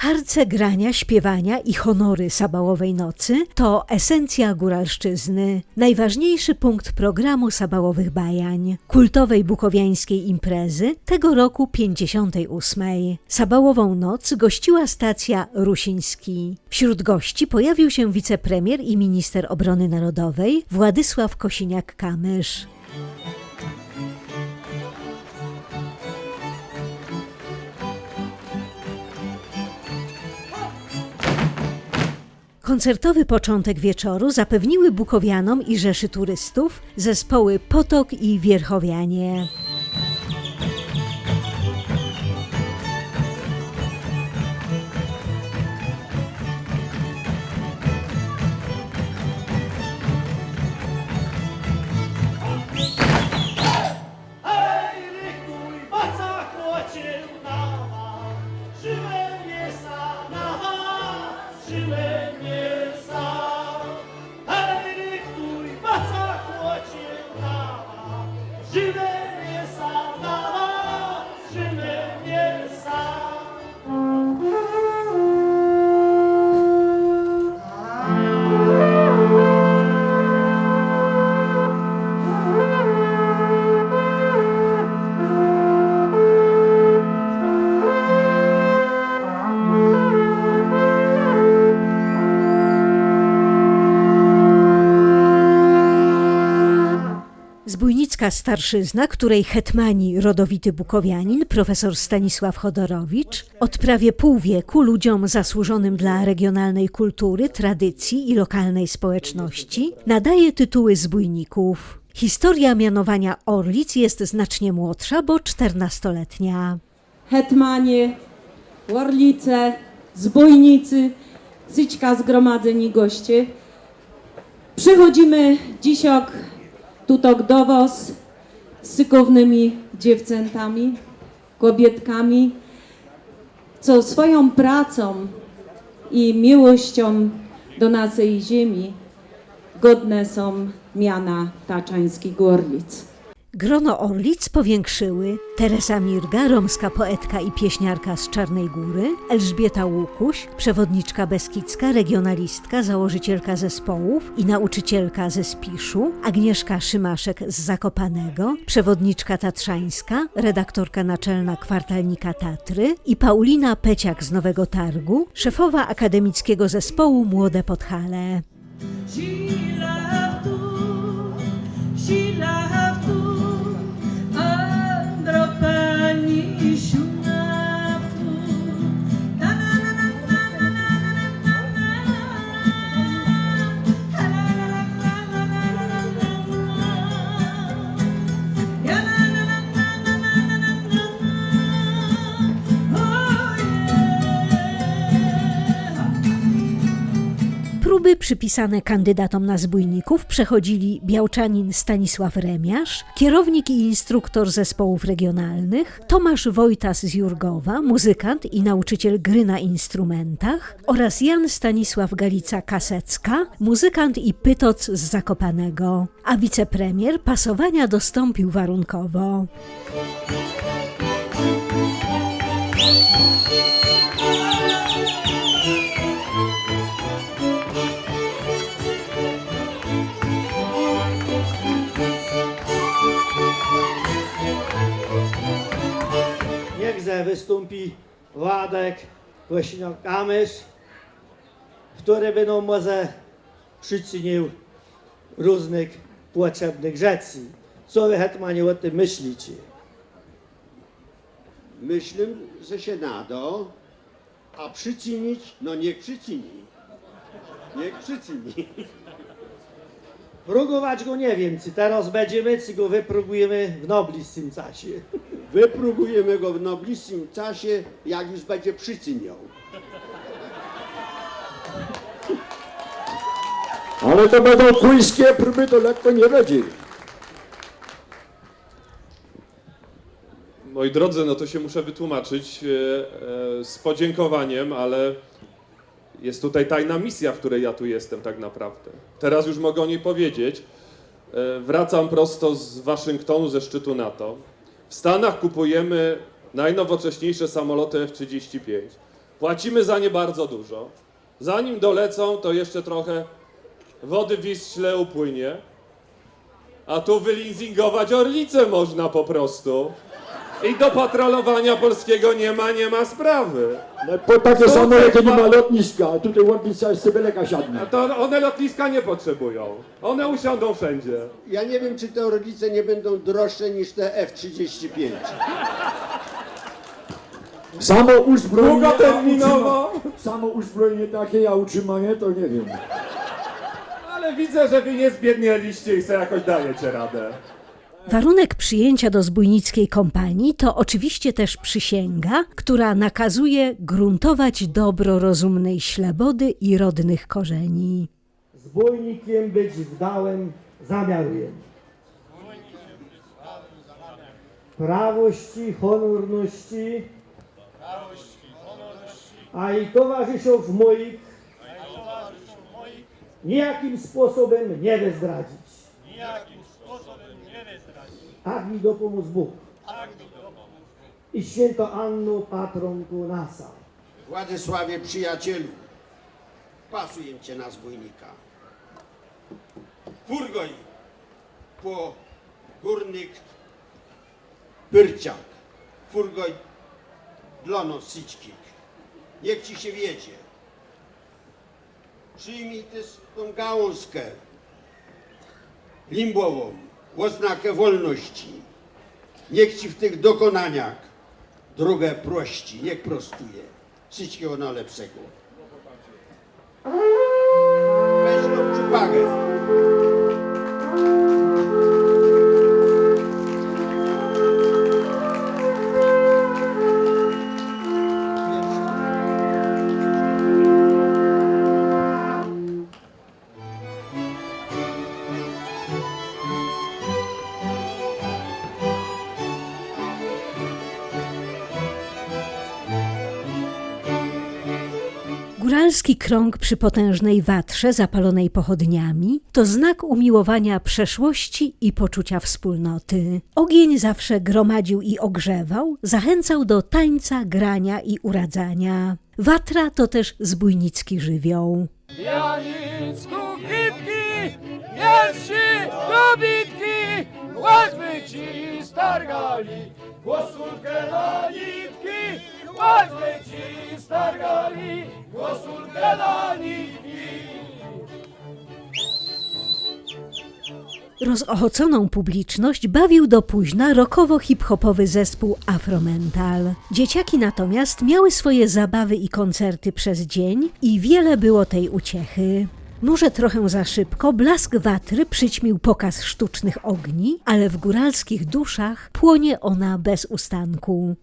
Harce grania, śpiewania i honory Sabałowej Nocy to esencja góralszczyzny, najważniejszy punkt programu Sabałowych Bajań, kultowej bukowiańskiej imprezy tego roku 58. Sabałową Noc gościła stacja Rusiński. Wśród gości pojawił się wicepremier i minister obrony narodowej Władysław Kosiniak-Kamysz. Koncertowy początek wieczoru zapewniły Bukowianom i Rzeszy turystów zespoły Potok i Wierchowianie. Amen. Zbójnicka starszyzna, której hetmani rodowity bukowianin profesor Stanisław Chodorowicz od prawie pół wieku ludziom zasłużonym dla regionalnej kultury, tradycji i lokalnej społeczności nadaje tytuły zbójników. Historia mianowania Orlic jest znacznie młodsza, bo czternastoletnia. hetmanie, łorlice, zbójnicy, syćka zgromadzeni goście. Przychodzimy dzisiok tutok do was z sykownymi dziewczętami, kobietkami, co swoją pracą i miłością do naszej ziemi godne są miana taczańskich gorlic. Grono Orlic powiększyły Teresa Mirga, romska poetka i pieśniarka z Czarnej Góry, Elżbieta Łukuś, przewodniczka beskidzka, regionalistka, założycielka zespołów i nauczycielka ze Spiszu, Agnieszka Szymaszek z Zakopanego, przewodniczka tatrzańska, redaktorka naczelna kwartalnika Tatry i Paulina Peciak z Nowego Targu, szefowa akademickiego zespołu Młode Podhale. Próby przypisane kandydatom na zbójników przechodzili białczanin Stanisław Remiarz, kierownik i instruktor zespołów regionalnych, Tomasz Wojtas z Jurgowa, muzykant i nauczyciel gry na instrumentach oraz Jan Stanisław Galica-Kasecka, muzykant i pytoc z Zakopanego, a wicepremier pasowania dostąpił warunkowo. Niech ze wystąpi Władek Kosiniak-Kamysz, który będą może przyczynił różnych potrzebnych rzeczy. Co wy hetmanie o tym myślicie? Myślę, że się nada, a przyczynić, no niech przyczyni. Niech przyczyni. Próbować go nie wiem, czy teraz będziemy, czy go wypróbujemy w najbliższym czasie. Wypróbujemy go w najbliższym czasie, jak już będzie przyczyniał. Ale to będą kuńskie próby, to lekko nie będzie. Moi drodzy, no to się muszę wytłumaczyć e, e, z podziękowaniem, ale jest tutaj tajna misja, w której ja tu jestem tak naprawdę. Teraz już mogę o niej powiedzieć. E, Wracam prosto z Waszyngtonu, ze szczytu NATO. W Stanach kupujemy najnowocześniejsze samoloty F-35. Płacimy za nie bardzo dużo. Zanim dolecą, to jeszcze trochę wody w Wiśle upłynie. A tu wyleasingować orlicę można po prostu. I do patrolowania polskiego nie ma, nie ma sprawy. No, po takie Co samoloty też nie ma- lotniska, a tutaj łątnica jest Sybyleka siadnie. A to one lotniska nie potrzebują. One usiądą wszędzie. Ja nie wiem, czy te orlice nie będą droższe niż te F-35. Samo uzbrojenie, a Długoterminowo. utrzyma- Samo uzbrojenie takie, a utrzymanie to nie wiem. Ale widzę, że wy nie zbiednieliście i sobie jakoś dajecie radę. Warunek przyjęcia do zbójnickiej kompanii to oczywiście też przysięga, która nakazuje gruntować dobro rozumnej ślebody i rodnych korzeni. Zbójnikiem być wdałem zamiaruję. Prawości, honorności, a i towarzyszów moich nijakim sposobem nie wezdradzić. Tak mi dopomóż Bóg. I święto Anno, patronku nasa. Władysławie przyjacielu, pasuję cię na zbójnika. Furgoj po górnych pyrciak. Furgoj dlono syćkik. Niech ci się wiedzie. Przyjmij też tą gałązkę limbową, oznakę wolności. Niech ci w tych dokonaniach drogę prości, niech prostuje. Wszystkiego najlepszego. Góralski krąg przy potężnej watrze zapalonej pochodniami to znak umiłowania przeszłości i poczucia wspólnoty. Ogień zawsze gromadził i ogrzewał, zachęcał do tańca, grania i uradzania. Watra to też zbójnicki żywioł. Janicku kitki, pierwsi dobitki, łaźmy ci stargali, głosulkę na nitki, łaźmy ci stargali, głosulkę na nitki. Rozochoconą publiczność bawił do późna rockowo-hip-hopowy zespół Afromental. Dzieciaki natomiast miały swoje zabawy i koncerty przez dzień i wiele było tej uciechy. Może trochę za szybko blask watry przyćmił pokaz sztucznych ogni, ale w góralskich duszach płonie ona bez ustanku.